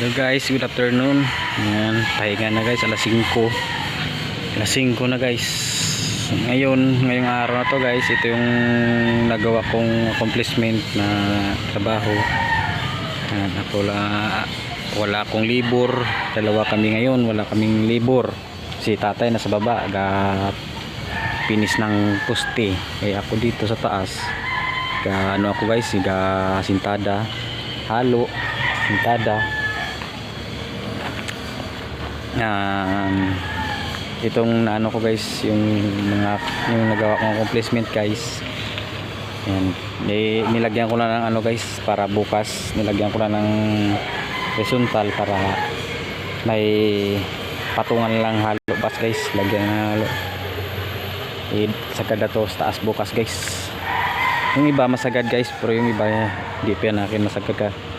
Hello guys, good afternoon. Ayan, pahinga na guys, alas 5. Alas 5 na guys. Ngayon, ngayong araw na to guys, ito yung nagawa kong accomplishment na trabaho. Ayan, ako wala, wala akong libur. Dalawa kami ngayon, wala kaming libur. Si tatay nasa baba, aga pinis ng poste. Eh ako dito sa taas. Ga, ano ako guys, ga sintada, halo, sintada, um, itong naano ko guys yung mga yung nagawa kong accomplishment guys. Yan. Ni, nilagyan ko na ng ano guys para bukas nilagyan ko na ng horizontal para may patungan lang halo bas guys. Lagyan na halo. Eh, sagad na to sa taas bukas guys. Yung iba masagad guys pero yung iba hindi pa yan akin masagad ka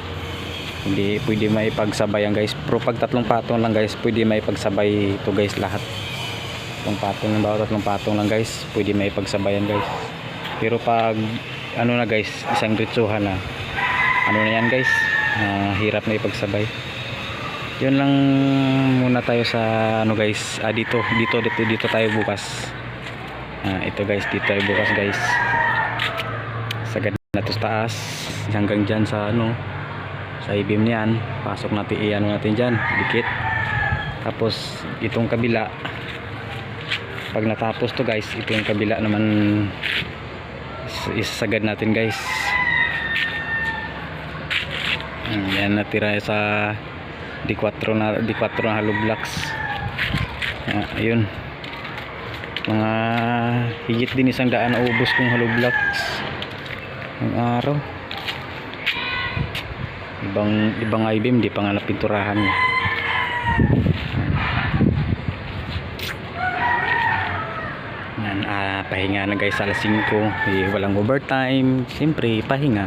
hindi pwede maipagsabayan guys. Pero pag tatlong patong lang guys pwede maipagsabay ito guys lahat. Tatlong patong lang bawat tatlong patong lang guys pwede maipagsabayan guys. Pero pag ano na guys isang ritsuhan na ano na yan guys Ah, hirap na ipagsabay. Yun lang muna tayo sa ano guys ah, dito dito dito dito tayo bukas. Ah, ito guys dito tayo bukas guys. Sagad na to sa taas hanggang dyan sa ano sa ibim niyan pasok natin iano natin dyan dikit. Tapos itong kabila pag natapos to guys ito yung kabila naman is- isasagad natin guys. Hmm, yan natira sa D4 na D4 na hollow blocks. Ah, ayun. Mga higit din isang daan ubos kong hollow blocks. Ang araw ibang ibang IBM di pa nga napinturahan. Yan ah, pahinga na guys alas 5 eh, walang overtime. Siyempre pahinga.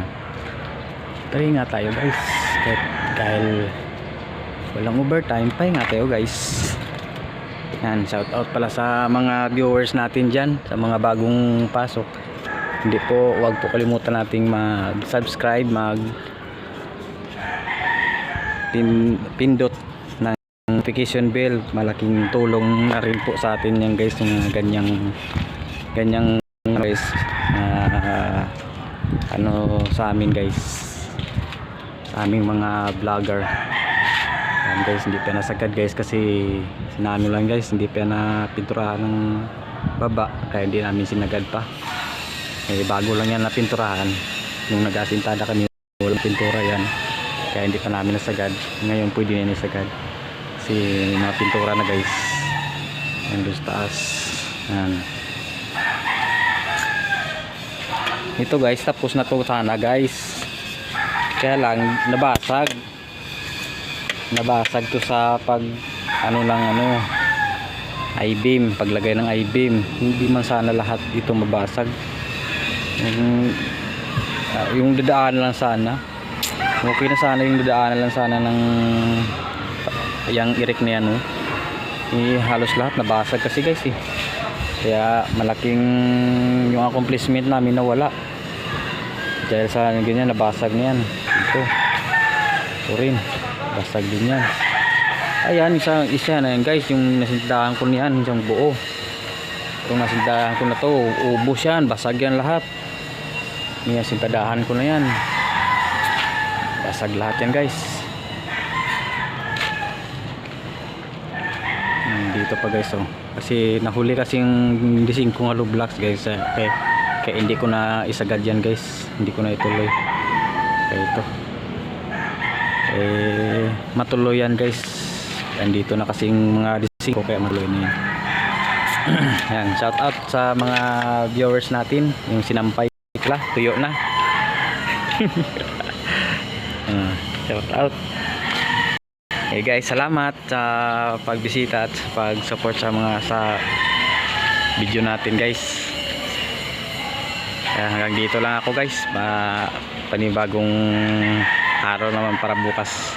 Pahinga tayo guys. Kahit dahil walang overtime pahinga tayo guys. Yan shout out pala sa mga viewers natin dyan sa mga bagong pasok. Hindi po wag po kalimutan nating mag subscribe mag pin, pindot ng notification bell malaking tulong na rin po sa atin yan guys yung ganyang ganyang guys ah, ano sa amin guys. Sa aming mga vlogger. Yan guys hindi pa nasagad guys kasi sinano lang guys hindi pa na pinturahan ng baba kaya hindi namin sinagad pa. Eh bago lang yan na pinturahan. Nung nag-asintada kami walang pintura yan kaya hindi pa namin nasagad. Ngayon pwede na nasagad. Kasi mga pintura na guys. Yan doon sa taas. Yan ito guys. Tapos na to sana guys. Kaya lang nabasag. Nabasag to sa pag ano lang ano I-beam. Paglagay ng I-beam. Hindi man sana lahat ito mabasag. Yung, ah, yung dadaan lang sana okay na sana yung dadaanan lang sana ng yung irik na yan oh. eh, halos lahat nabasag kasi guys eh. Kaya malaking yung accomplishment namin nawala. Dahil sa ganyan nabasag na yan. Ito. Ito rin. Basag din yan. Ayan isa, isa na yan guys. Yung nasindahan ko niyan isang buo. Itong nasindahan ko na to ubos yan. Basag yan lahat. May sintadahan ko na yan basag lahat yan guys. Hmm, dito pa guys oh. Kasi nahuli kasi yung dising kong hollow blocks guys eh. kaya, kaya hindi ko na isagad yan guys. Hindi ko na ituloy. Kaya ito. Eh matuloy yan guys. Andito na kasing mga dising ko kaya matuloy na yan. Yan shout out sa mga viewers natin. Yung sinampay la tuyo na Ah, shout out Hey guys, salamat sa pagbisita at pag-support sa mga sa video natin guys. Kaya hanggang dito lang ako guys. Pa panibagong araw naman para bukas.